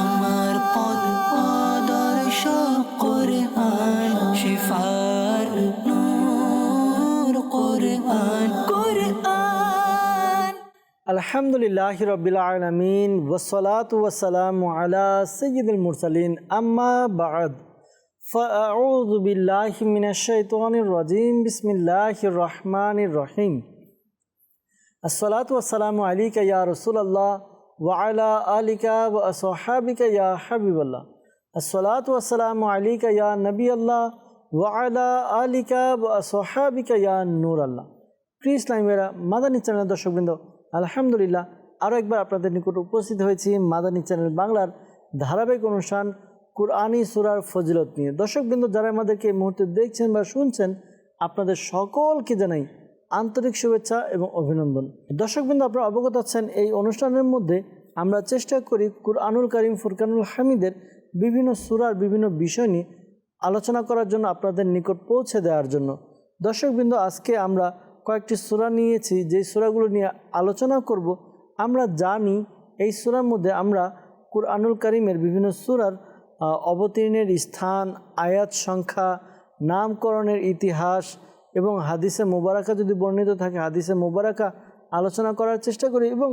আমার পদ আদর্শ কোরআন শিফার নূর কোরআন কোরআন আলহামদুলিল্লাহ রবিল আলমিন ওসলাত ওসালাম আলা সৈয়দুল মুরসালিন আম্মা বাদ فأعوذ بالله من الشيطان الرجيم بسم الله الرحمن الرحيم الصلاة والسلام عليك يا رسول الله ওয়ালা নবী আল্লাহ ওয়ালা আল্লাহ চ্যানেল দর্শকবৃন্দ, আলহামদুলিল্লাহ আরও একবার আপনাদের নিকট উপস্থিত হয়েছি মাদানী চ্যানেল বাংলার ধারাবাহিক অনুষ্ঠান কুরআনি সুরার ফজিলত নিয়ে। দর্শকবৃন্দ, যারা আমাদেরকে এই মুহূর্তে দেখছেন বা শুনছেন, আপনাদের সকলকে জানাই আন্তরিক শুভেচ্ছা এবং অভিনন্দন। দর্শকবৃন্দ, আপনারা অবগত আছেন, এই অনুষ্ঠানের মধ্যে আমরা চেষ্টা করি কুরআনুল করিম, ফুরকানুল হামিদের বিভিন্ন সুরার বিভিন্ন বিষয় নিয়ে আলোচনা করার জন্য আপনাদের নিকট পৌঁছে দেওয়ার জন্য। দর্শকবৃন্দ, আজকে আমরা কয়েকটি সুরা নিয়েছি, যেই সুরাগুলো নিয়ে আলোচনা করব। আমরা জানি এই সুরার মধ্যে আমরা কুরআনুল করিমের বিভিন্ন সুরার অবতীর্ণের স্থান, আয়াত সংখ্যা, নামকরণের ইতিহাস এবং হাদিসে মোবারকা যদি বর্ণিত থাকে, হাদিসে মোবারকা আলোচনা করার চেষ্টা করি এবং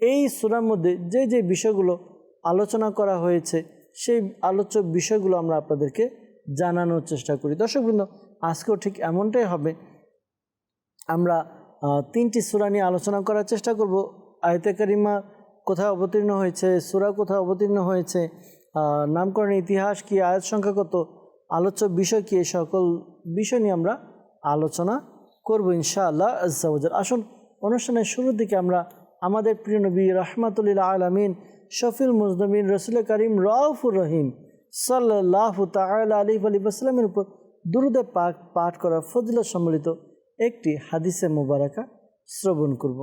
এই সুরার মধ্যে যে যে বিষয়গুলো আলোচনা করা হয়েছে, সেই আলোচ্য বিষয়গুলো আমরা আপনাদেরকে জানানোর চেষ্টা করি। দর্শকবৃন্দ আজকেও ঠিক এমনটাই হবে। আমরা তিনটি সুরা নিয়ে আলোচনা করার চেষ্টা করব। আয়তে কারিমা কোথায় অবতীর্ণ হয়েছে, সুরা কোথায় অবতীর্ণ হয়েছে নামকরণের ইতিহাস কি, আয়াত সংখ্যা কত, আলোচ্য বিষয় কি, এই সকল বিষয় নিয়ে আমরা আলোচনা করব ইনশাআল্লাহ আজ্জাউজাল আসুন, অনুষ্ঠানের শুরুর দিকে আমরা আমাদের প্রিয় নবী রহমাতুল্লাহ আলমিন শফিল মুজনবিন রসুল করিম রাউফুর রহিম সাল্লাহ তাল আলী আলী আসলামের উপর দুরুদে পাক পাঠ করা ফজিলত সম্মিলিত একটি হাদিসে মুবারাকা শ্রবণ করব।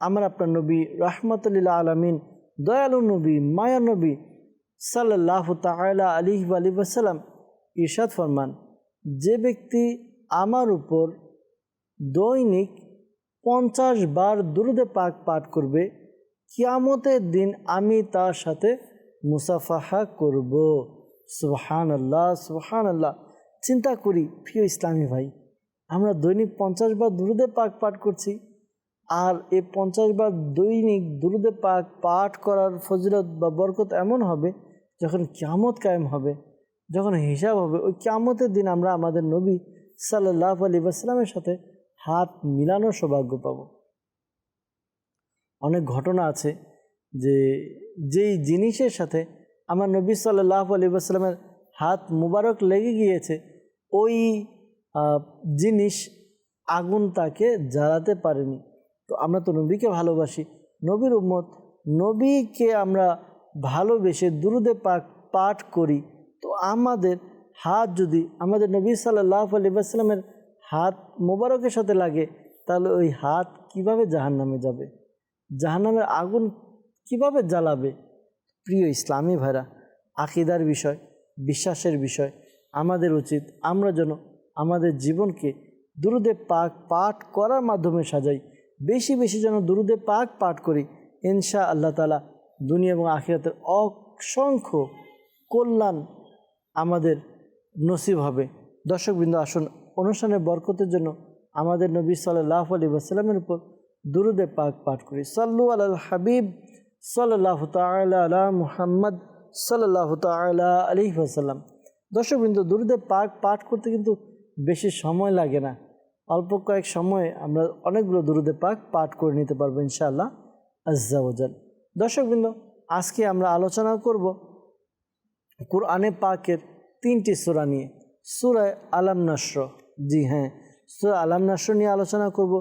আমার আপনার নবী রহমতুল্লাহ আলমিন দয়ালু নবী, মায়া নবী সাল্লাহ তালা আলী আলী সাল্লাম ইরশাদ ফরমান, যে ব্যক্তি আমার উপর দৈনিক পঞ্চাশ বার দুরুদে পাক পাঠ করবে, কিয়ামতের দিন আমি তার সাথে মুসাফাহা করব। সুবহান আল্লাহ সুবহান আল্লাহ চিন্তা করি, প্রিয় ইসলামী ভাই, আমরা দৈনিক পঞ্চাশ বার দুরুদে পাক পাঠ করছি, আর এই পঞ্চাশ বার দৈনিক দুরুদে পাক পাঠ করার ফজিলত বা বরকত এমন হবে যখন কিয়ামত কায়েম হবে, যখন হিসাব হবে, ওই কিয়ামতের দিন আমরা আমাদের নবী সাল্লাহ আলী আসলামের সাথে হাত মিলানোর সৌভাগ্য পাব। অনেক ঘটনা আছে যে যেই জিনিসের সাথে আমার নবী সাল্লাহ আলী আসলামের হাত মুবারক লেগে গিয়েছে, ওই জিনিস আগুন তাকে জ্বালাতে পারেনি। তো আমরা তো নবীকে ভালোবাসি। নবীর উম্মত, নবীকে আমরা ভালোবেসে দুরুদে পাক পাঠ করি। তো আমাদের হাত যদি আমাদের নবী সাল্লাহ আলী হাত মোবারকের সাথে লাগে, তাহলে ওই হাত কীভাবে জাহান্নামে যাবে? জাহান্নামের আগুন কীভাবে জ্বালাবে? প্রিয় ইসলামী ভাইরা, আকিদার বিষয়, বিশ্বাসের বিষয়, আমাদের উচিত আমরা যেন আমাদের জীবনকে দুরুদে পাক পাঠ করার মাধ্যমে সাজাই। বেশি বেশি যেন দুরুদে পাক পাঠ করি। ইনশা আল্লাহ তালা দুনিয়া এবং আখিরাতের অসংখ্য কল্যাণ আমাদের নসিব হবে। দর্শকবৃন্দ, আসুন অনুষ্ঠানের বরকতের জন্য আমাদের নবী সাল্লাহ আলী ওয়াসাল্লামের উপর দুরুদে পাক পাঠ করি। সাল্লু আল হাবিব সাল্লাহ তালা মুহাম্মদ সাল্লাহ তালা আলী ওয়াসাল্লাম। দর্শকবৃন্দ, দুরুদে পাক পাঠ করতে কিন্তু বেশি সময় লাগে না। অল্প কয়েক সময়ে আমরা অনেকগুলো দুরুদে পাক পাঠ করে নিতে পারব ইনশাআল্লাহ আজ্জাওজাল দর্শকবৃন্দ, আজকে আমরা আলোচনা করব কোরআনে পাকের তিনটি সুরা নিয়ে। সুরায় আলাম নাসর জি হ্যাঁ সুরা আলাম নাসর নিয়ে আলোচনা করব,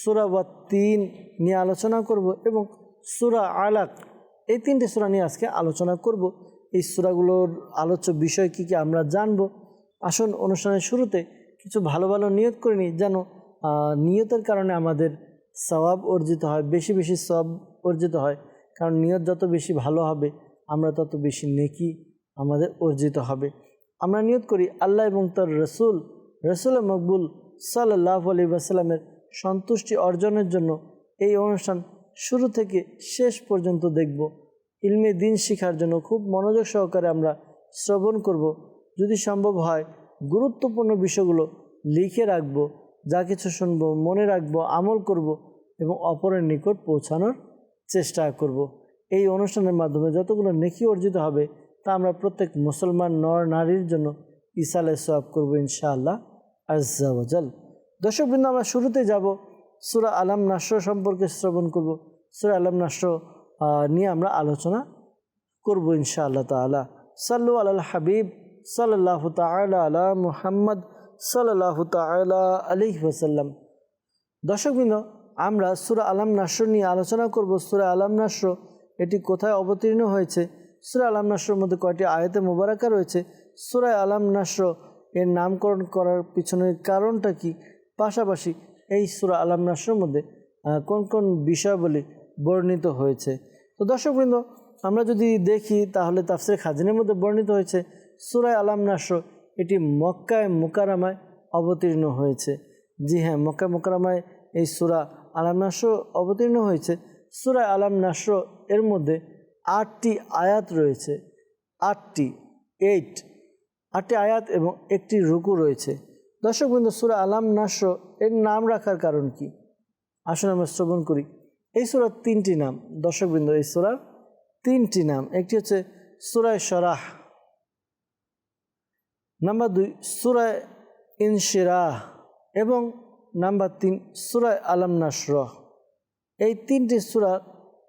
সুরা বা তিন নিয়ে আলোচনা করব এবং সুরা আলাক, এই তিনটি সুরা নিয়ে আজকে আলোচনা করব। এই সুরাগুলোর আলোচ্য বিষয় কী কী আমরা জানব? আসুন অনুষ্ঠানের শুরুতে কিছু ভালো ভালো নিয়ত করে নিই যেন নিয়তের কারণে আমাদের সওয়াব অর্জিত হয়, বেশি বেশি সওয়াব অর্জিত হয়। কারণ নিয়ত যত বেশি ভালো হবে, আমরা তত বেশি নেকি আমাদের অর্জিত হবে। আমরা নিয়ত করি আল্লাহ এবং তার রসুল রসুল মকবুল সাল্লাহ আলী আসাল্লামের সন্তুষ্টি অর্জনের জন্য এই অনুষ্ঠান শুরু থেকে শেষ পর্যন্ত দেখব ইলমে দিন শিখার জন্য খুব মনোযোগ সহকারে আমরা শ্রবণ করব যদি সম্ভব হয়, গুরুত্বপূর্ণ বিষয়গুলো লিখে রাখব, যা কিছু শুনব, মনে রাখব, আমল করব এবং অপরের নিকট পৌঁছানোর চেষ্টা করব। এই অনুষ্ঠানের মাধ্যমে যতগুলো নেকি অর্জিত হবে তা আমরা প্রত্যেক মুসলমান নর নারীর জন্য ইসালে সব করব ইনশাআল্লাহ আজাল দর্শকবৃন্দ, আমরা শুরুতে যাব। সুরা আলাম নাস্র সম্পর্কে শ্রবণ করব। সুরা আলাম নাস্র নিয়ে আমরা আলোচনা করব ইনশাআল্লাহ তালা সাল্লু আল হাবিব সাল্লাহ তালা আলা মুহাম্মদ সাল্লাহ তালা আলি ওসাল্লাম দর্শকবৃন্দ, আমরা সুরা আলাম নাস্র নিয়ে আলোচনা করব। সুরা আলাম নাস্র, এটি কোথায় অবতীর্ণ হয়েছে? সুরা আলাম নাস্রর মধ্যে কয়টি আয়াতে মোবারকা রয়েছে? সুরা আলাম নাস্র এর নামকরণ করার পিছনের কারণটা কি? পাশাপাশি এই সুরা আলাম নাস্রর মধ্যে কোন কোন বিষয়াবলী বর্ণিত হয়েছে? তো দর্শকবৃন্দ আমরা যদি দেখি তাহলে তাফসির খাজিনের মধ্যে বর্ণিত হয়েছে সুরায় আলাম নাস্র এটি মক্কায় মোকারামায় অবতীর্ণ হয়েছে। জি হ্যাঁ মক্কা মোকারামায় এই সুরা আলাম নাস্র অবতীর্ণ হয়েছে। সুরায় আলাম নাস্র এর মধ্যে আটটি আয়াত রয়েছে। আটটি এইট আটটি আয়াত এবং একটি রুকু রয়েছে। দর্শকবৃন্দ সুরা আলাম নাস্র, এর নাম রাখার কারণ কি? আসুন আমরা শ্রবণ করি। এই সুরার তিনটি নাম দর্শকবৃন্দ এই সুরার তিনটি নাম। একটি হচ্ছে সুরায় সরাহ নাম্বার দুই সুরায় ইনশিরাহ এবং নাম্বার তিন সুরায় আলাম নাসর। এই তিনটি সুরা,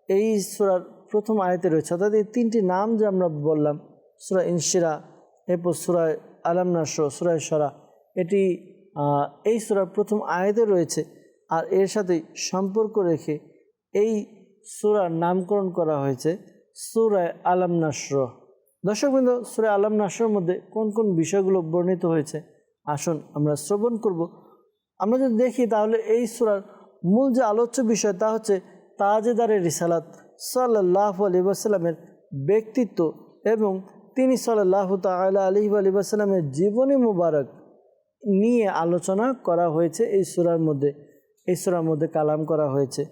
এই সুরার প্রথম আয়তে রয়েছে। অর্থাৎ এই তিনটি নাম যে আমরা বললাম, সুরা ইনশিরা, এরপর সুরায় আলাম নাসর সুরায় সরা এটি এই সুরার প্রথম আয়তে রয়েছে আর এর সাথে সম্পর্ক রেখে এই সুরার নামকরণ করা হয়েছে সুরায় আলাম নাসর দর্শকবৃন্দ সুরায় আলাম নাসরের মধ্যে কোন কোন বিষয়গুলো বর্ণিত হয়েছে? আসুন আমরা শ্রবণ করব। আমরা যদি দেখি তাহলে এই সুরার মূল যে আলোচ্য বিষয় তা হচ্ছে তাজেদারের রিসালাত। সাল্লাহ আলী ব্যক্তিত্ব এবং তিনি সাল্লাহ তালা আলী আলী জীবনী মুবারক নিয়ে আলোচনা করা হয়েছে এই সুরার মধ্যে। এই সুরার মধ্যে কালাম করা হয়েছে।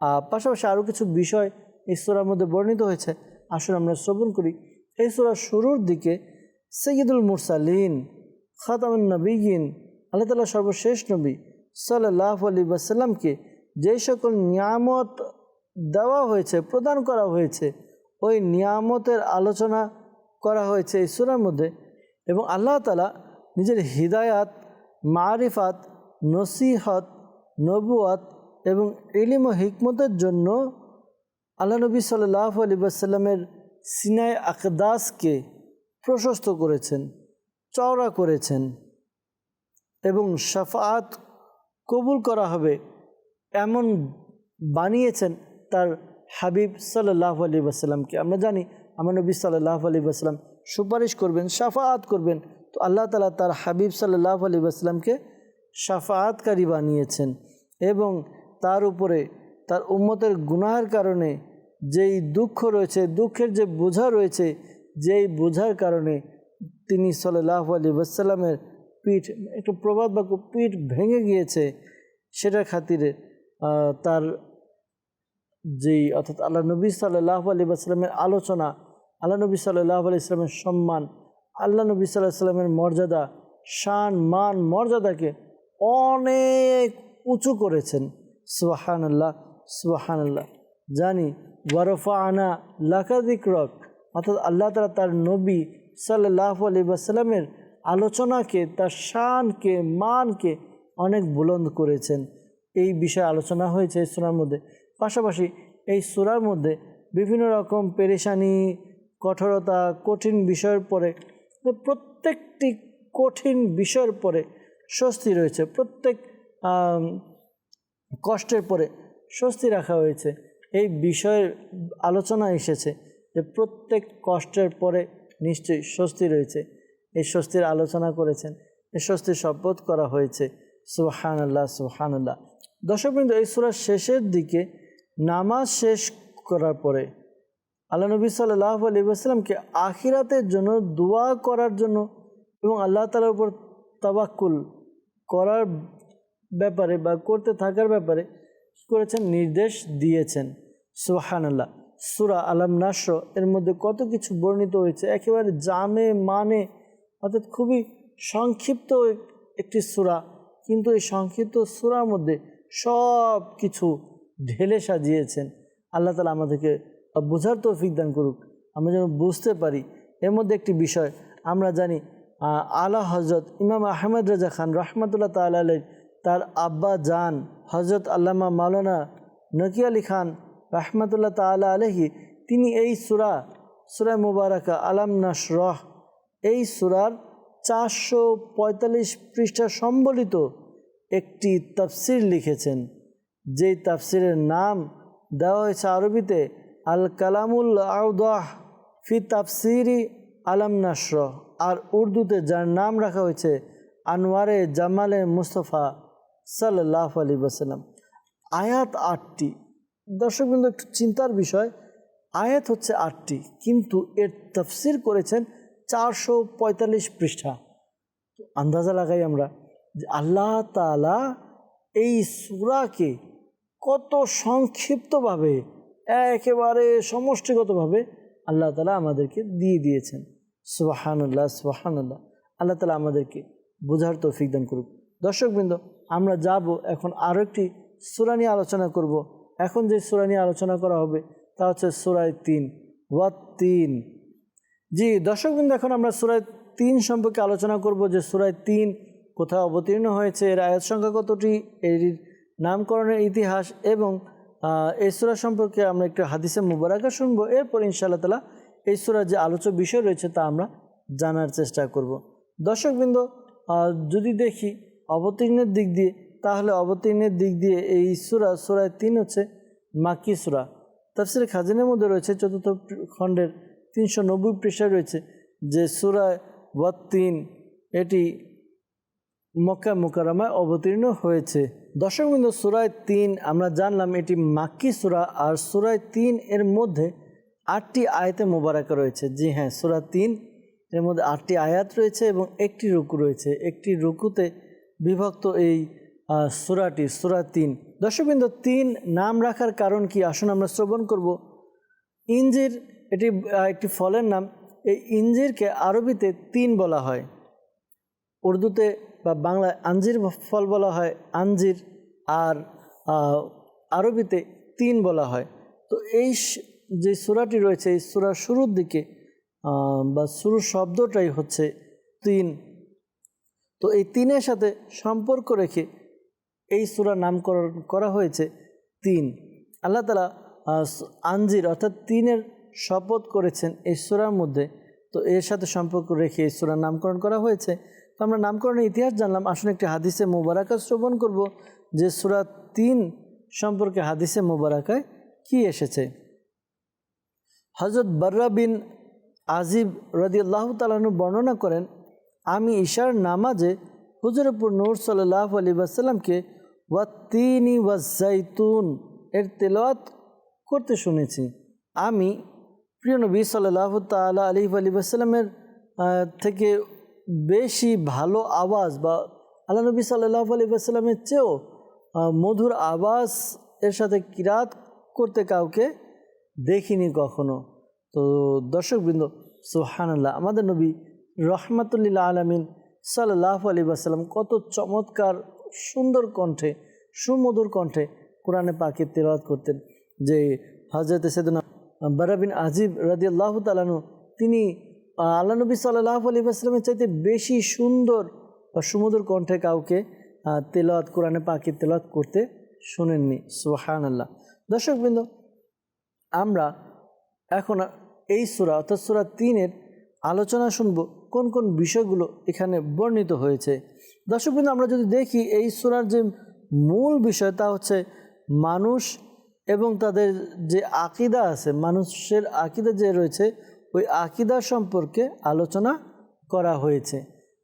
আর পাশাপাশি আরও কিছু বিষয় এই সুরার মধ্যে বর্ণিত হয়েছে। আসলে আমরা শ্রবণ করি। এই সুরার শুরুর দিকে সৈয়দুল মুরসালিন, খাতামুন নবীন আল্লাহ তালা সর্বশেষ নবী সাল্লাহ আলী বাসাল্লামকে যে সকল নিয়ামত দেওয়া হয়েছে, প্রদান করা হয়েছে। ওই নিয়ামতের আলোচনা করা হয়েছে এই সুরার মধ্যে এবং আল্লাহ তালা নিজের হৃদায়াত, মারিফাত, নসিহত নবুয়াত এবং ইলিম ও হিকমতের জন্য আল্লাহ নবী সাল্লাহ আলী বাসাল্লামের সিনাই আকদাসকে প্রশস্ত করেছেন, চওড়া করেছেন এবং সাফাত কবুল করা হবে। এমন বানিয়েছেন তার হাবিব সাল্লাহ আলী বাসাল্লামকে আমরা জানি, আমার নবী সাল্লাহ আলী বাসাল্লাম সুপারিশ করবেন সাফাত করবেন। তো আল্লাহ তালা তার হাবিব সাল্লাহ আলী বাসাল্লামকে সাফাতকারী বানিয়েছেন এবং তার উপরে তার উম্মতের গুনাহের কারণে যেই দুঃখ রয়েছে, দুঃখের যে বোঝা রয়েছে, যেই বোঝার কারণে তিনি সাল্লাহ আলী বাসাল্লামের পিঠ, একটু প্রবাদ বাক্য, পিঠ ভেঙে গিয়েছে, সেটার খাতিরে তার যেই অর্থাৎ আল্লাহ নবী সাল্লাহ আলী আসলামের আলোচনা, আল্লাহ নবী সাল্লাহ আলি ইসলামের সম্মান, আল্লাহ নবী সাল্লাহ সাল্লামের মর্যাদা, শান, মান, মর্যাদাকে অনেক উঁচু করেছেন। সুবাহান আল্লাহ সুবাহান আল্লাহ জানি ওয়ারফা আনা লাকাদিক রক অর্থাৎ আল্লাহ তালা তার নবী সাল্লাহ আলী আসলামের আলোচনাকে, তার শানকে, মানকে অনেক বুলন্দ করেছেন। এই বিষয়ে আলোচনা হয়েছে ইসলামের মধ্যে। পাশাপাশি এই সুরার মধ্যে বিভিন্ন রকম পেরেশানি, কঠোরতা, কঠিন বিষয়ের পরে প্রত্যেকটি কঠিন বিষয়ের পরে স্বস্তি রয়েছে। প্রত্যেক কষ্টের পরে স্বস্তি রাখা হয়েছে। এই বিষয়ের আলোচনা এসেছে যে প্রত্যেক কষ্টের পরে নিশ্চয়ই স্বস্তি রয়েছে। এই স্বস্তির আলোচনা করেছেন। এই স্বস্তির শপথ করা হয়েছে। সুহান আল্লাহ সুহান আল্লাহ দর্শকবৃন্দ, এই সুরার শেষের দিকে নামাজ শেষ করার পরে আল্লাহ নবী সাল্লাহ আলী আসলামকে আখিরাতের জন্য দোয়া করার জন্য এবং আল্লাহ তালার উপর তাবাক্কুল করার ব্যাপারে বা করতে থাকার ব্যাপারে করেছেন? নির্দেশ দিয়েছেন। সুহান আল্লাহ সুরা আলাম নাসর এর মধ্যে কত কিছু বর্ণিত হয়েছে? একেবারে জামে মানে অর্থাৎ খুবই সংক্ষিপ্ত একটি সুরা। কিন্তু এই সংক্ষিপ্ত সুরার মধ্যে সব কিছু ঢেলে সাজিয়েছেন। আল্লাহ তালা আমাদেরকে বোঝার তৌফিক দান করুক। আমরা যেন বুঝতে পারি। এর মধ্যে একটি বিষয়, আমরা জানি আলা হজরত ইমাম আহমেদ রাজা খান রহমতুল্লাহ তাল্লাহ আলাই তার আব্বা জান হজরত আল্লামা মাওলানা নকি আলী খান রহমতুল্লাহ তাল্লাহ আলহি তিনি এই সুরা সুরা মুবারকা আলাম নাসরহ এই সুরার চারশো পঁয়তাল্লিশ পৃষ্ঠা সম্বলিত একটি তফসির লিখেছেন। যেই তাফসিরের নাম দেওয়া হয়েছে আরবিতে, আল কালামুল আউদাহ ফি তাফসিরি আলাম নাসর আর উর্দুতে যার নাম রাখা হয়েছে আনোয়ারে জামালে মুস্তফা সাল্লাহ আলী ওসাল্লাম আয়াত আটটি। দর্শকবৃন্দ একটু চিন্তার বিষয়, আয়াত হচ্ছে আটটি, কিন্তু এর তফসির করেছেন চারশো পঁয়তাল্লিশ পৃষ্ঠা। আন্দাজা লাগাই আমরা যে আল্লাহ তালা এই সুরাকে কত সংক্ষিপ্তভাবে, একেবারে সমষ্টিগতভাবে আল্লাহ তালা আমাদেরকে দিয়ে দিয়েছেন। সুবাহানুল্লাহ সুবাহানুল্লাহ। আল্লাহ তালা আমাদেরকে বোঝার তৌফিক দান করুক। দর্শকবৃন্দ আমরা যাব এখন আরও একটি সুরা নিয়ে আলোচনা করব। এখন যে সুরা নিয়ে আলোচনা করা হবে তা হচ্ছে সুরায় তিন। ওয়াত তিন। জি দর্শকবৃন্দ এখন আমরা সুরায় তিন সম্পর্কে আলোচনা করব যে সুরায় তিন কোথায় অবতীর্ণ হয়েছে, এর আয়াত সংখ্যা কতটি, এর নামকরণের ইতিহাস এবং এই সুরা সম্পর্কে আমরা একটু হাদিসে মুবারাকা শুনব। এরপর ইনশাআল্লাহ তালা এই সুরার যে আলোচ্য বিষয় রয়েছে তা আমরা জানার চেষ্টা করব। দর্শকবৃন্দ যদি দেখি অবতীর্ণের দিক দিয়ে, তাহলে অবতীর্ণের দিক দিয়ে এই সুরা, সুরায় তিন হচ্ছে মাক্কি সুরা। তাফসির খাজিনের মধ্যে রয়েছে চতুর্থ খণ্ডের তিনশো নব্বই পৃষ্ঠায় রয়েছে যে সুরায় ওয়াত্তিন এটি মক্কা মুকারামায় অবতীর্ণ হয়েছে। দশমবিন্দ সুরায় তিন, আমরা জানলাম এটি মাক্কি সুরা, আর সুরায় তিন এর মধ্যে আটটি আয়াতে মোবারকা রয়েছে। জি হ্যাঁ সুরা তিন এর মধ্যে আটটি আয়াত রয়েছে এবং একটি রুকু রয়েছে। একটি রুকুতে বিভক্ত এই সুরাটি সুরা তিন। দর্শকবৃন্দ তিন নাম রাখার কারণ কি? আসুন আমরা শ্রবণ করব। ইঞ্জির, এটি একটি ফলের নাম। এই ইঞ্জিরকে আরবিতে তিন বলা হয়। উর্দুতে বা বাংলায় আঞ্জির ফল বলা হয় আঞ্জির আর আরবিতে তিন বলা হয়। তো এই যে সুরাটি রয়েছে, এই সুরার শুরুর দিকে বা শুরুর শব্দটাই হচ্ছে তিন। তো এই তিনের সাথে সম্পর্ক রেখে এই সুরা নামকরণ করা হয়েছে তিন। আল্লাহ তালা আঞ্জির অর্থাৎ তিনের শপথ করেছেন এই সুরার মধ্যে। তো এর সাথে সম্পর্ক রেখে এই সুরার নামকরণ করা হয়েছে। তো আমরা নামকরণের ইতিহাস জানলাম আসলে একটি হাদিসে মুবারাকা শ্রবণ করব, যে সুরা তিন সম্পর্কে হাদিসে মুবারাকায় কি এসেছে। হজরত বর্রা বিন আজিব রদিয়াল্লাহ তালাহু বর্ণনা করেন, আমি ঈশার নামাজে হুজরপুর নূর সাল্লাহ আলী ওয়াসাল্লামকে ওয়াত্তিনি ওয়াজাইতুন এর তেলাওয়াত করতে শুনেছি। আমি প্রিয় নবী সাল্লাহ তালা আলী আলী থেকে বেশি ভালো আওয়াজ বা আল্লাহ নবী সাল্লাহ আলী ওয়াসাল্লামের চেয়েও মধুর আওয়াজ এর সাথে কিরাত করতে কাউকে দেখিনি কখনো। তো দর্শকবৃন্দ সুহানাল্লাহ আমাদের নবী রহমাতুল্লিল্লা আলমিন সাল্লাহ আলী আসাল্লাম কত চমৎকার, সুন্দর কণ্ঠে, সুমধুর কণ্ঠে কোরআনে পাকে তেলাওয়াত করতেন যে হজরত সেদনা বারাবিন আজিব রাজি আল্লাহ তালানু তিনি আল্লাহ নবী সাল্লাহ আলী আসলামের চাইতে বেশি সুন্দর বা সুমধুর কণ্ঠে কাউকে তেলাওয়াত, কোরআনে পাকে তেলাওয়াত করতে শোনেননি। সুহান আল্লাহ দর্শকবৃন্দ, আমরা এখন এই সুরা অর্থাৎ সুরা তিনের আলোচনা শুনব, কোন কোন বিষয়গুলো এখানে বর্ণিত হয়েছে। দর্শকবৃন্দ, আমরা যদি দেখি এই সুরার যে মূল বিষয় তা হচ্ছে মানুষ এবং তাদের যে আকিদা আছে, মানুষের আকিদা যে রয়েছে ওই আকিদা সম্পর্কে আলোচনা করা হয়েছে।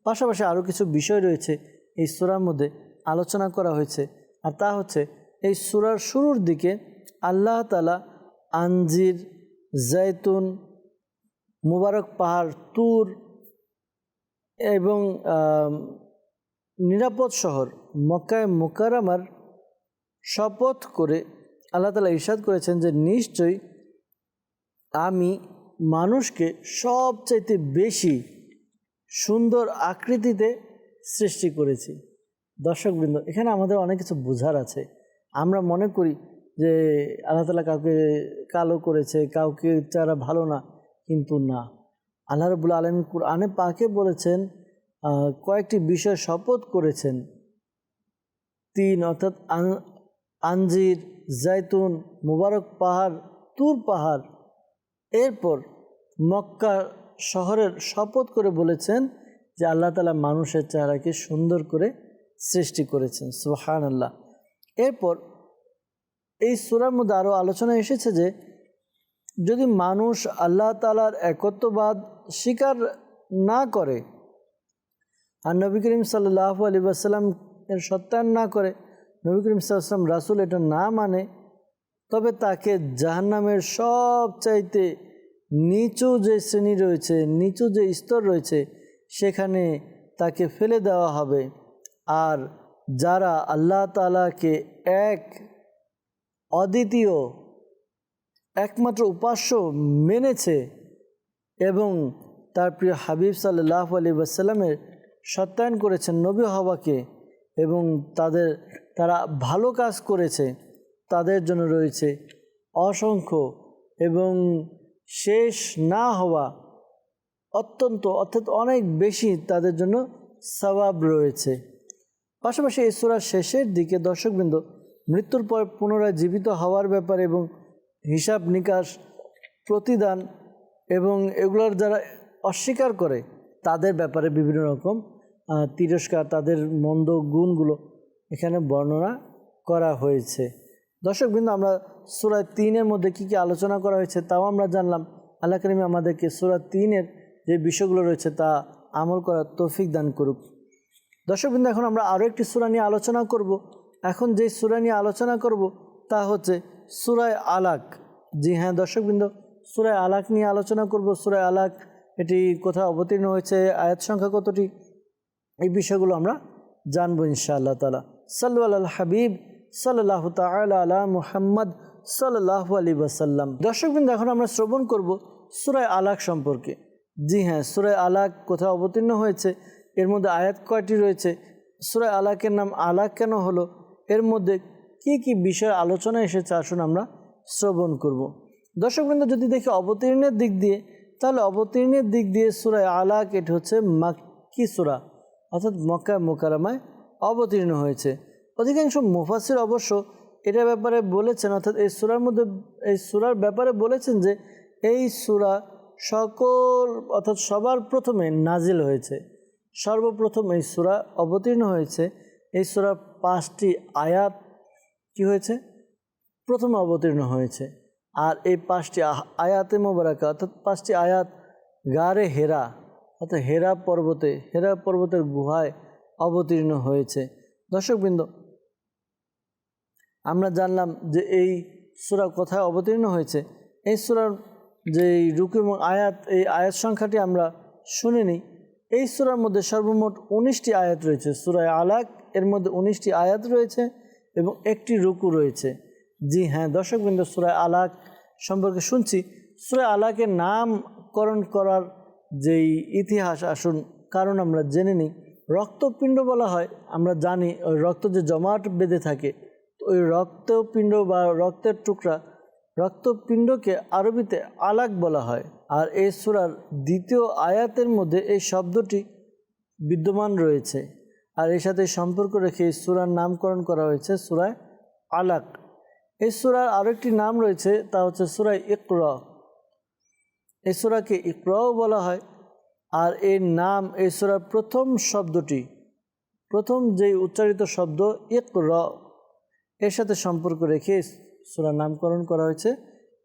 পাশাপাশি আরও কিছু বিষয় রয়েছে এই সুরার মধ্যে আলোচনা করা হয়েছে, আর তা হচ্ছে এই সুরার শুরুর দিকে আল্লাহ তালা আঞ্জির জৈতুন মুবারক পাহাড়, তুর এবং নিরাপদ শহর মক্কায় মোকারামার শপথ করে আল্লাহ তালা ইরশাদ করেছেন যে নিশ্চয়ই আমি মানুষকে সবচাইতে বেশি সুন্দর আকৃতিতে সৃষ্টি করেছি। দর্শকবৃন্দ, এখানে আমাদের অনেক কিছু বোঝার আছে। আমরা মনে করি যে আল্লাহ তালা কাউকে কালো করেছে, কাউকে যারা ভালো না, কিন্তু না। আল্লাহ রবুল আলম কুরআনে পাকে বলেছেন কয়েকটি বিষয় শপথ করেছেন। তিন, অর্থাৎ আন- আঞ্জির জাইতুন, মুবারক পাহাড়, তুর পাহাড়। এরপর মক্কা শহরের শপথ করে বলেছেন যে আল্লাহ তালা মানুষের চেহারাকে সুন্দর করে সৃষ্টি করেছেন। সুহান আল্লাহ এরপর এই সুরার মধ্যে আরও আলোচনা এসেছে যে যদি মানুষ আল্লাহ তালার একত্ববাদ স্বীকার না করে, আর নবী করিম সাল্লাহ আলী আসাল্লাম এর সত্যায়ন না করে, নবী করিম সাল্লাম রাসুল এটা না মানে তবে তাকে জাহান্নামের সব চাইতে নিচু যে শ্রেণি রয়েছে, নিচু যে স্তর রয়েছে, সেখানে তাকে ফেলে দেওয়া হবে। আর যারা আল্লাহ তালাকে এক অদ্বিতীয়, একমাত্র উপাস্য মেনেছে এবং তার প্রিয় হাবিব সাল্লাহ আলী ওয়াসাল্লামের সত্যায়ন করেছেন নবী হওয়াকে এবং তাদের, তারা ভালো কাজ করেছে, তাদের জন্য রয়েছে অসংখ্য এবং শেষ না হওয়া অত্যন্ত, অর্থাৎ অনেক বেশি তাদের জন্য সবাব রয়েছে। পাশাপাশি এই সুরার শেষের দিকে দর্শকবৃন্দ মৃত্যুর পর পুনরায় জীবিত হওয়ার ব্যাপারে এবং হিসাব নিকাশ, প্রতিদান এবং এগুলোর যারা অস্বীকার করে, তাদের ব্যাপারে বিভিন্ন রকম তিরস্কার, তাদের মন্দ গুণগুলো এখানে বর্ণনা করা হয়েছে। দর্শকবৃন্দ আমরা সুরায় তিনের মধ্যে কী কী আলোচনা করা হয়েছে তাও আমরা জানলাম। আল্লাহ করিম আমাদেরকে সুরা তিনের যে বিষয়গুলো রয়েছে তা আমল করার তৌফিক দান করুক। দর্শকবৃন্দ এখন আমরা আরও একটি সুরা নিয়ে আলোচনা করব। এখন যে সুরা নিয়ে আলোচনা করব তা হচ্ছে সুরায় আলাক। জি হ্যাঁ দর্শকবৃন্দ সুরায় আলাক নিয়ে আলোচনা করব। সুরায় আলাক এটি কোথায় অবতীর্ণ হয়েছে, আয়াত সংখ্যা কতটি? এই বিষয়গুলো আমরা জানব ইনশাআল্লাহ তালা সাল্লু আল হাবিব সাল্লাহ তালা আলা মুহাম্মদ সাল্লাহ আলী ওয়াসাল্লাম। দর্শকবৃন্দ, এখন আমরা শ্রবণ করব সুরায় আলাক সম্পর্কে। জি হ্যাঁ সুরায় আলাক কোথায় অবতীর্ণ হয়েছে, এর মধ্যে আয়াত কয়টি রয়েছে সুরায় আলাকের নাম আলাক কেন হলো, এর মধ্যে কি কি বিষয় আলোচনা এসেছে, আসুন আমরা শ্রবণ করব। দর্শকবৃন্দ, যদি দেখি অবতীর্ণের দিক দিয়ে, তাহলে অবতীর্ণের দিক দিয়ে সুরায় আলাক, এটি হচ্ছে মাক্কি সুরা, অর্থাৎ মক্কা মোকারামায় অবতীর্ণ হয়েছে। অধিকাংশ মুফাসির অবশ্য এটার ব্যাপারে বলেছেন, অর্থাৎ এই সুরার মধ্যে, এই সুরার ব্যাপারে বলেছেন যে এই সুরা সকল, অর্থাৎ সবার প্রথমে নাজিল হয়েছে। সর্বপ্রথম এই সুরা অবতীর্ণ হয়েছে। এই সুরার পাঁচটি আয়াত কি হয়েছে? প্রথমে অবতীর্ণ হয়েছে। আর এই পাঁচটি আয়াতে মোবারকা, অর্থাৎ পাঁচটি আয়াত গারে হেরা, অর্থাৎ হেরা পর্বতে, হেরা পর্বতের গুহায় অবতীর্ণ হয়েছে। দর্শকবৃন্দ আমরা জানলাম যে এই সুরা কোথায় অবতীর্ণ হয়েছে। এই সুরার যে রুকু এবং আয়াত, এই আয়াত সংখ্যাটি আমরা শুনিনি। এই সুরার মধ্যে সর্বমোট উনিশটি আয়াত রয়েছে। সুরায় আলাক, এর মধ্যে উনিশটি আয়াত রয়েছে এবং একটি রুকু রয়েছে। জি হ্যাঁ দর্শকবৃন্দ সুরায় আলাক সম্পর্কে শুনছি। সুরায় আলাকের নামকরণ করার যেই ইতিহাস, আসুন কারণ আমরা জেনে নিই। রক্তপিণ্ড বলা হয়, আমরা জানি, রক্ত যে জমাট বেঁধে থাকে ওই রক্তপিণ্ড বা রক্তের টুকরা রক্তপিণ্ডকে আরবিতে আলাক বলা হয়। আর এই সুরার দ্বিতীয় আয়াতের মধ্যে এই শব্দটি বিদ্যমান রয়েছে। আর এর সাথে সম্পর্ক রেখে এই সুরার নামকরণ করা হয়েছে সুরায় আলাক। এই সুরার আরেকটি নাম রয়েছে, তা হচ্ছে সুরায় ইকরা। এই সুরাকে ইকরাও বলা হয়। আর এর নাম, এই সুরার প্রথম শব্দটি, প্রথম যেই উচ্চারিত শব্দ ইকর। এর সাথে সম্পর্ক রেখে সুরার নামকরণ করা হয়েছে।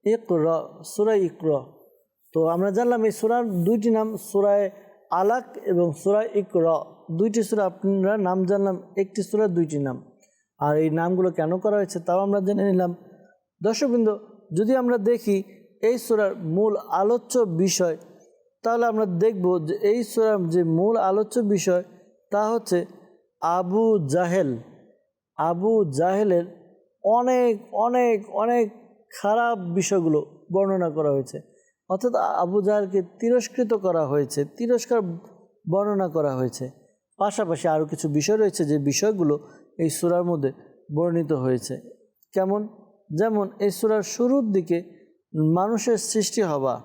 ইকর, সুরা ইকর। তো আমরা জানলাম এই সুরার দুইটি নাম সুরায় আলাক এবং সুরায় ইকর। দুইটি সুরা আপনারা নাম জানলাম, একটি সুরার দুইটি নাম। আর এই নামগুলো কেন করা হয়েছে তাও আমরা জেনে নিলাম। দর্শকবৃন্দ, যদি আমরা দেখি এই সুরার মূল আলোচ্য বিষয়, তাহলে আমরা দেখব যে এই সুরার যে মূল আলোচ্য বিষয় তা হচ্ছে আবু জাহেল। আবু জাহেলের অনেক অনেক অনেক খারাপ বিষয়গুলো বর্ণনা করা হয়েছে। অর্থাৎ আবু জাহালকে তিরস্কৃত করা হয়েছে, তিরস্কার বর্ণনা করা হয়েছে। পাশাপাশি আরও কিছু বিষয় রয়েছে যে বিষয়গুলো এই সুরার মধ্যে বর্ণিত হয়েছে। কেমন? যেমন এই সুরার শুরুর দিকে মানুষের সৃষ্টি হওয়া,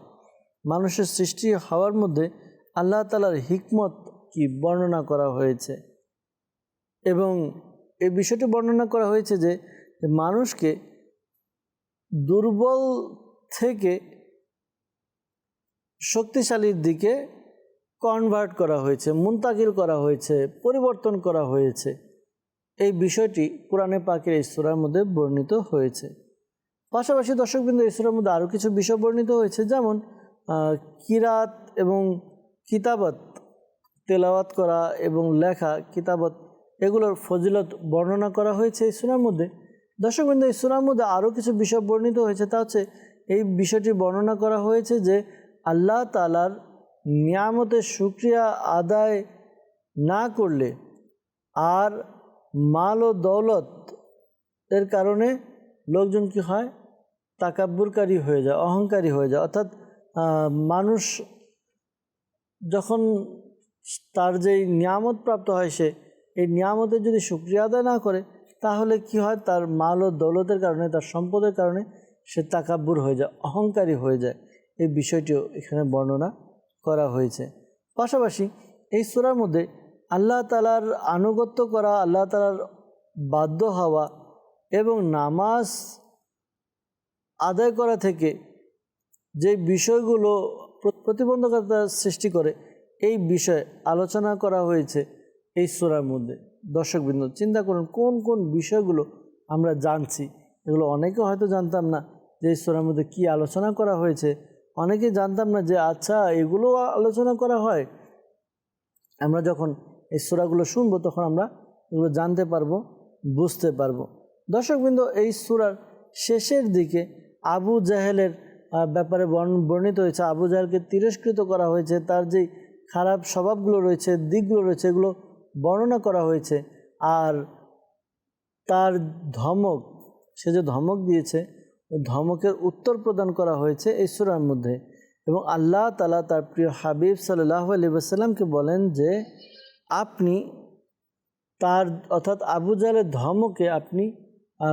মানুষের সৃষ্টি হওয়ার মধ্যে আল্লাহ তালার হিকমত কি বর্ণনা করা হয়েছে এবং এই বিষয়টি বর্ণনা করা হয়েছে যে মানুষকে দুর্বল থেকে শক্তিশালীর দিকে কনভার্ট করা হয়েছে মুন্তাকিল করা হয়েছে, পরিবর্তন করা হয়েছে। এই বিষয়টি কোরআনে পাকের এই সূরার মধ্যে বর্ণিত হয়েছে। পাশাপাশি দর্শকবৃন্দ, এই সূরার মধ্যে আরও কিছু বিষয় বর্ণিত হয়েছে, যেমন কিরাত এবং কিতাবত তেলাওয়াত করা এবং লেখা কিতাবত এগুলোর ফজিলত বর্ণনা করা হয়েছে এই সুরার মধ্যে। দর্শকবৃন্দ, এই সুরার মধ্যে আরও কিছু বিষয় বর্ণিত হয়েছে, তা হচ্ছে এই বিষয়টি বর্ণনা করা হয়েছে যে আল্লাহ তালার নিয়ামতের সুক্রিয়া আদায় না করলে আর মাল ও দৌলত এর কারণে লোকজন কি হয়? তাকাব্বুরকারী হয়ে যায়, অহংকারী হয়ে যায়। অর্থাৎ মানুষ যখন তার যেই নিয়ামত প্রাপ্ত হয় সে এই নিয়ামতের যদি সুক্রিয়া আদায় না করে, তাহলে কি হয়? তার মাল ও দৌলতের কারণে, তার সম্পদের কারণে সে তাকাব্বুর হয়ে যায়, অহংকারী হয়ে যায়। এই বিষয়টিও এখানে বর্ণনা করা হয়েছে। পাশাপাশি এই সূরার মধ্যে আল্লাহ তালার আনুগত্য করা, আল্লাহ তালার বাধ্য হওয়া এবং নামাজ আদায় করা থেকে যে বিষয়গুলো প্র- প্রতিবন্ধকতা সৃষ্টি করে, এই বিষয়ে আলোচনা করা হয়েছে। এই সূরার মধ্যে। দর্শকবৃন্দ, চিন্তা করুন, কোন কোন বিষয়গুলো আমরা জানছি? এগুলো অনেকে হয়তো জানতাম না যে এই সূরার মধ্যে কী আলোচনা করা হয়েছে। অনেকে জানতাম না যে আচ্ছা এগুলো আলোচনা করা হয়। আমরা যখন এই সূরাগুলো শুনব, তখন আমরা এগুলো জানতে পারব, বুঝতে পারব। দর্শকবৃন্দ, এই সূরার শেষের দিকে আবু জাহেলের ব্যাপারে বর্ণ- বর্ণিত হয়েছে। আবু জাহেলকে তিরস্কৃত করা হয়েছে। তার যেই খারাপ স্বভাবগুলো রয়েছে, দিকগুলো রয়েছে, এগুলো বর্ণনা করা হয়েছে। আর তার ধমক, সে যে ধমক দিয়েছে ধমকের উত্তর প্রদান করা হয়েছে এই সূরার মধ্যে। এবং আল্লাহ তালা তার প্রিয় হাবিব সাল্লাহ আলী সাল্লামকে বলেন যে, আপনি তার, অর্থাৎ আবু জাহেলের ধমকে আপনি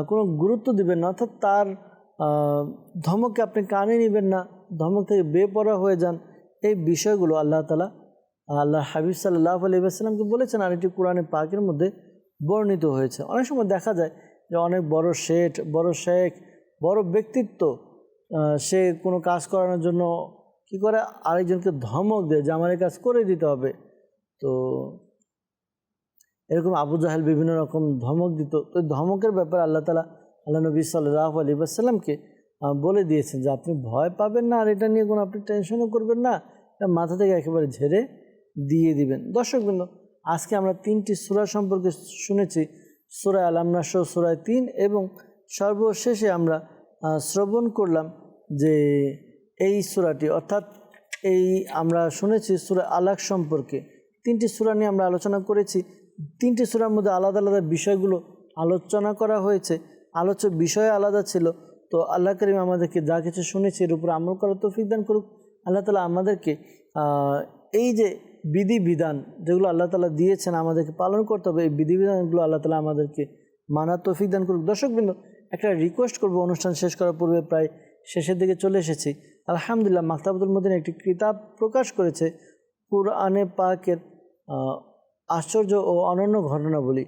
কোনো গুরুত্ব দিবেন না, অর্থাৎ তার ধমকে আপনি কানে নেবেন না, ধমক থেকে বেপরা হয়ে যান। এই বিষয়গুলো আল্লাহ তালা আল্লাহ হাবিব সাল্লাহ আলী সাল্লামকে বলেছেন, আর এটি কোরআনে পাকের মধ্যে বর্ণিত হয়েছে। অনেক সময় দেখা যায় যে অনেক বড় শেঠ, বড় শেখ, বড় ব্যক্তিত্ব সে কোনো কাজ করানোর জন্য কি করে? আরেকজনকে ধমক দেয় যে, আমার এই কাজ করে দিতে হবে। তো এরকম আবু জাহেল বিভিন্ন রকম ধমক দিত। তো ধমকের ব্যাপারে আল্লাহ তালা আল্লাহ নবী সাল্লাহ আলী সাল্লামকে বলে দিয়েছেন যে, আপনি ভয় পাবেন না, আর এটা নিয়ে কোনো আপনি টেনশনও করবেন না। মাথা থেকে একেবারে ঝেড়ে দিয়ে দিবেন। দর্শকবৃন্দ, আজকে আমরা তিনটি সূরা সম্পর্কে শুনেছি। সুরায় আলামনাস সুরায় তিন এবং সর্বশেষে আমরা শ্রবণ করলাম যে এই সূরাটি, অর্থাৎ এই আমরা শুনেছি সুরা আলাক সম্পর্কে। তিনটি সূরা নিয়ে আমরা আলোচনা করেছি। তিনটি সুরার মধ্যে আলাদা আলাদা বিষয়গুলো আলোচনা করা হয়েছে। আলোচ্য বিষয় আলাদা ছিল। তো আল্লাহ করিম আমাদেরকে যা কিছু শুনেছি, এর উপর আমল করার তৌফিক দান করুক। আল্লাহ তালা আমাদেরকে এই যে বিধিবিধান যেগুলো আল্লাহ তালা দিয়েছেন আমাদেরকে পালন করতে হবে, এই বিধিবিধানগুলো আল্লাহ তালা আমাদেরকে মানার তৌফিক দান করুক। দর্শকবৃন্দ একটা রিকোয়েস্ট করব, অনুষ্ঠান শেষ করার পূর্বে প্রায় শেষের দিকে চলে এসেছি। আলহামদুলিল্লাহ, মাকতাবুল মদিন একটি কিতাব প্রকাশ করেছে, কুরআনে পাকের আশ্চর্য ও অনন্য ঘটনাবলী।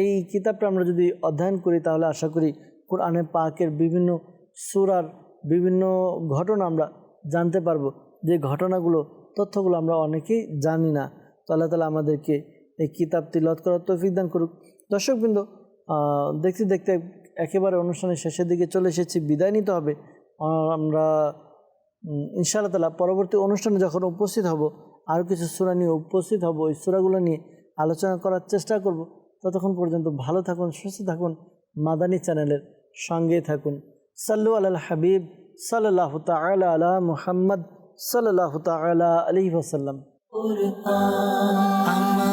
এই কিতাবটা আমরা যদি অধ্যয়ন করি, তাহলে আশা করি কোরআনে পাকের বিভিন্ন সুরার বিভিন্ন ঘটনা আমরা জানতে পারব। যে ঘটনাগুলো তথ্যগুলো আমরা অনেকেই জানি না। তো আল্লাহ তালা আমাদেরকে এই কিতাব তিলত করার তৌফিক দান করুক। দর্শকবৃন্দ দেখতে দেখতে একেবারে অনুষ্ঠানের শেষের দিকে চলে এসেছি, বিদায় নিতে হবে। আমরা ইনশাআল্লাহ তালা পরবর্তী অনুষ্ঠানে যখন উপস্থিত হব, আরও কিছু সুরা নিয়ে উপস্থিত হব, ওই সুরাগুলো নিয়ে আলোচনা করার চেষ্টা করব। ততক্ষণ পর্যন্ত ভালো থাকুন, সুস্থ থাকুন। মাদানী চ্যানেলের সঙ্গে থাকুন। সাল্লু আল হাবিব সাল্লাহ তালা আলা মুহাম্মদ। সাল্লাহ তালা আলি ওসাল্লাম কোরআন আমার